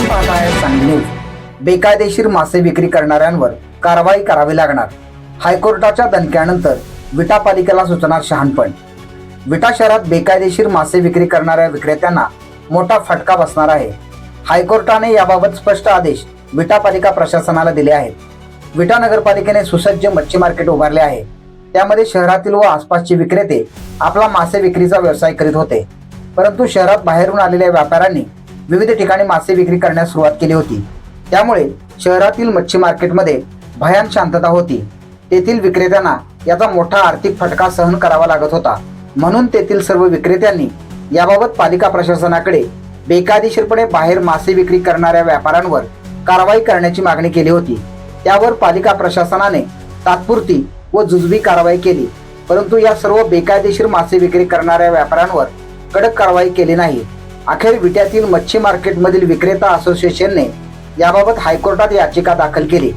आपण पाहताय सांगली न्यूज बेकायदेशीर मासे विक्री करणाऱ्यांवर कारवाई करावी लागणार. हायकोर्टाच्या दणक्यानंतर विटा पालिकेला सुचणार शहाणपण. विटा शहरात बेकायदेशीर मासे विक्री करणाऱ्या विक्रेत्यांना मोठा फटका बसणार आहे. हायकोर्टाने याबाबत स्पष्ट आदेश विटा पालिका प्रशासनाला दिले आहेत. विटा नगरपालिकेने सुसज्ज मच्छी मार्केट उभारले आहे. त्यामध्ये शहरातील व आसपासचे विक्रेते आपला मासे विक्रीचा व्यवसाय करीत होते. परंतु शहरात बाहेरून आलेल्या व्यापाऱ्यांनी विविध ठिकाणी मासे विक्री करण्यास सुरुवात केली होती. त्यामुळे शहरातील मच्छी मार्केटमध्ये भयान शांतता होती. तेथील विक्रेत्यांना याचा मोठा आर्थिक फटका सहन करावा लागत होता. म्हणून तेथील सर्व विक्रेत्यांनी याबाबत पालिका प्रशासनाकडे बेकायदेशीरपणे बाहेर मासे विक्री करणाऱ्या व्यापाऱ्यांवर कारवाई करण्याची मागणी केली होती. त्यावर पालिका प्रशासनाने तात्पुरती व जुजबी कारवाई केली. परंतु या सर्व बेकायदेशीर मासे विक्री करणाऱ्या व्यापाऱ्यांवर कडक कारवाई केली नाही. अखेर विट्यातील मच्छी मार्केटमधील विक्रेता असोसिएशनने याबाबत हायकोर्टात याचिका दाखल केली.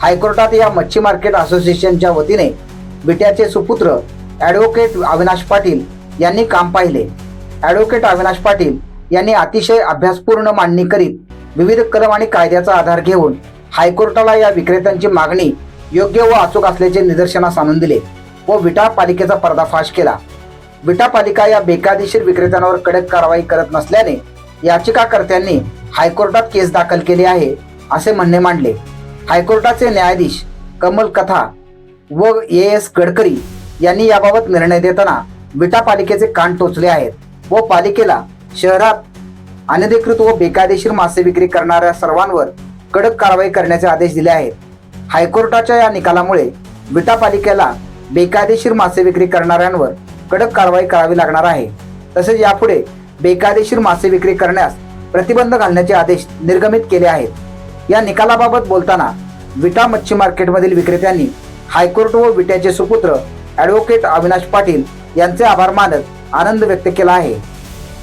हायकोर्टात या मच्छी मार्केट असोसिएशनच्या वतीने विट्याचे सुपुत्र ॲडव्होकेट अविनाश पाटील यांनी काम पाहिले. ॲडव्होकेट अविनाश पाटील यांनी अतिशय अभ्यासपूर्ण मांडणी करीत विविध कलम आणि कायद्याचा आधार घेऊन हायकोर्टाला या विक्रेत्यांची मागणी योग्य व अचूक असल्याचे निदर्शनास आणून दिले व विटा पालिकेचा पर्दाफाश केला. विटा पालिका या बेकायदेशीर विक्रेत्यांवर कडक कारवाई करत नसल्याने याचिकाकर्त्यांनी हायकोर्टात केस दाखल केली आहे असे म्हणणे मांडले. हायकोर्टाचे न्यायाधीश कमल कथा व ए एस गडकरी यांनी याबाबत निर्णय देताना विटा पालिकेचे कान टोचले आहेत व पालिकेला शहरात अनधिकृत व बेकायदेशीर मासे विक्री करणाऱ्या सर्वांवर कडक कारवाई करण्याचे आदेश दिले आहेत. हायकोर्टाच्या या निकालामुळे विटा पालिकेला बेकायदेशीर मासे विक्री करणाऱ्यांवर कडक कारवाई करावी लागणार आहे. तसेच यापुढे बेकायदेशीर मासे विक्री करण्यास प्रतिबंध घालण्याचे आदेश निर्गमित केले आहेत. या निकालाबाबत बोलताना विटा मच्छी मार्केटमधील विक्रेत्यांनी हायकोर्ट व विट्याचे सुपुत्र ॲडव्होकेट अविनाश पाटील यांचे आभार मानत आनंद व्यक्त केला आहे.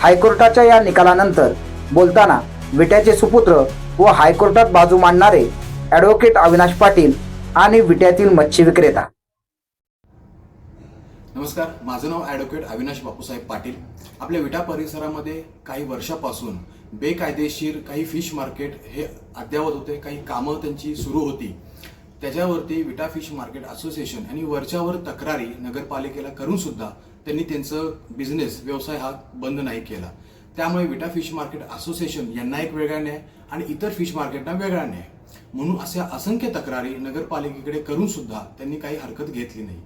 हायकोर्टाच्या या निकालानंतर बोलताना विट्याचे सुपुत्र व हायकोर्टात बाजू मांडणारे ॲडव्होकेट अविनाश पाटील आणि विट्यातील मच्छी विक्रेता नमस्कार माझं नाव ॲडव्होकेट अविनाश बापूसाहेब पाटील. आपल्या विटा परिसरामध्ये काही वर्षापासून बेकायदेशीर काही फिश मार्केट हे अद्यावत होते काही कामं त्यांची सुरू होती. त्याच्यावरती विटा फिश मार्केट असोसिएशन आणि वरच्यावर तक्रारी नगरपालिकेला करून सुद्धा त्यांनी त्यांचं बिझनेस व्यवसाय हा बंद नाही केला. त्यामुळे विटा फिश मार्केट असोसिएशन यांना एक वेगळा न्याय आणि इतर फिश मार्केटना वेगळा न्याय. म्हणून अशा असंख्य तक्रारी नगरपालिकेकडे करून सुद्धा त्यांनी काही हरकत घेतली नाही.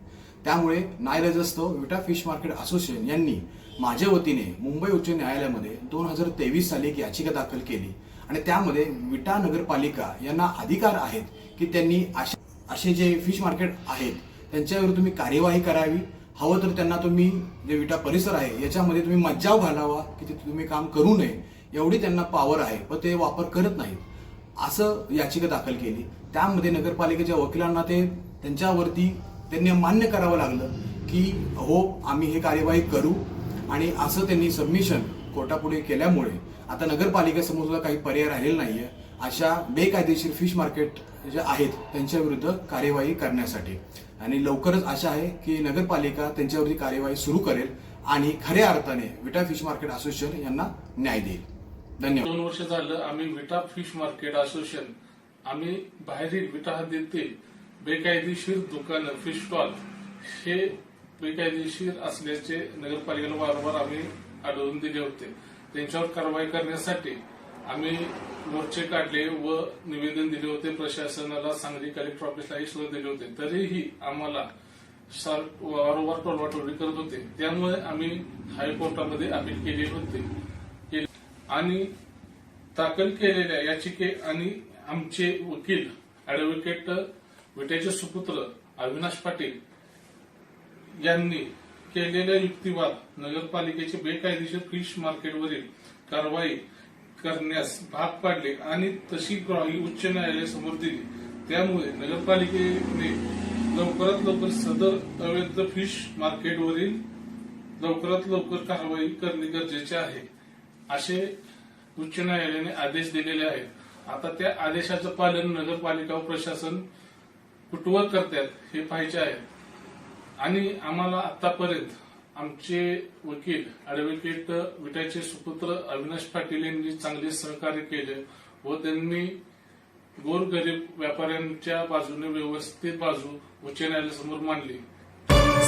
त्यामुळे नायरजस्तव विटा फिश मार्केट असोसिएशन यांनी माझ्या वतीने मुंबई उच्च न्यायालयामध्ये दोन हजार तेवीस साली एक याचिका दाखल केली. आणि त्यामध्ये विटा नगरपालिका यांना अधिकार आहेत की त्यांनी अशा असे जे फिश मार्केट आहेत त्यांच्यावर तुम्ही कार्यवाही करावी. हवं तर त्यांना तुम्ही जे विटा परिसर आहे याच्यामध्ये तुम्ही मज्जाव घालावा की तिथे तुम्ही काम करू नये. एवढी त्यांना पॉवर आहे पण ते वापर करत नाहीत. असं याचिका दाखल केली. त्यामध्ये नगरपालिकेच्या वकिलांना ते त्यांच्यावरती त्यांनी मान्य करावं लागलं की हो आम्ही हे कार्यवाही करू. आणि असं त्यांनी सबमिशन कोर्टापुढे केल्यामुळे आता नगरपालिकेसमोर सुद्धा काही पर्याय राहिलेला नाहीये. अशा बेकायदेशीर फिश मार्केट जे आहेत त्यांच्या विरुद्ध कार्यवाही करण्यासाठी. आणि लवकरच आशा आहे की नगरपालिका त्यांच्यावरती कार्यवाही सुरू करेल आणि खऱ्या अर्थाने विटा फिश मार्केट असोसिएशन यांना न्याय देईल. धन्यवाद. दोन वर्ष झालं आम्ही विटा फिश मार्केट असोसिएशन आम्ही बाहेरील विटा हद्दीतील बेकायदेशीर दुकानं फिश स्टॉल हे बेकायदेशीर असल्याचे नगरपालिकेला वारंवार आम्ही आढळून दिले होते. त्यांच्यावर कारवाई करण्यासाठी आम्ही मोर्चे काढले व निवेदन दिले होते. प्रशासनाला सांगली कलेक्टर ऑफिसला सुद्धा दिले होते. तरीही आम्हाला वारंवार टोलवाटोली करत होते. त्यामुळे आम्ही हायकोर्टामध्ये अपील केली होती. आणि दाखल केलेल्या याचिके आणि आमचे वकील ऍडव्होकेट विट्याचे सुपुत्र अविनाश पाटील यांनी केलेल्या युक्तिवाद नगरपालिकेचे बेकायदेशीर फिश मार्केटवरील कारवाई करण्यास भाग पाडले आणि तशी ग्वाही उच्च न्यायालयासमोर दिली. त्यामुळे नगरपालिकेने लवकरात लवकर सदर अवैध फिश मार्केटवरील लवकरात लवकर कारवाई करणे गरजेचे आहे असे उच्च न्यायालयाने आदेश दिलेले आहेत. आता त्या आदेशाचं पालन नगरपालिका व प्रशासन कुटुंब करतात हे पाहिजे आहे. आणि आम्हाला आतापर्यंत आमचे वकील अॅडव्होकेट विटाचे सुपुत्र अविनाश पाटील यांनी चांगले सहकार्य केले व त्यांनी गोरगरीब व्यापाऱ्यांच्या बाजूने व्यवस्थित बाजू उच्च न्यायालयासमोर मांडली.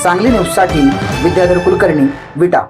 सांगली न्यूजसाठी विद्याधर कुलकर्णी विटा.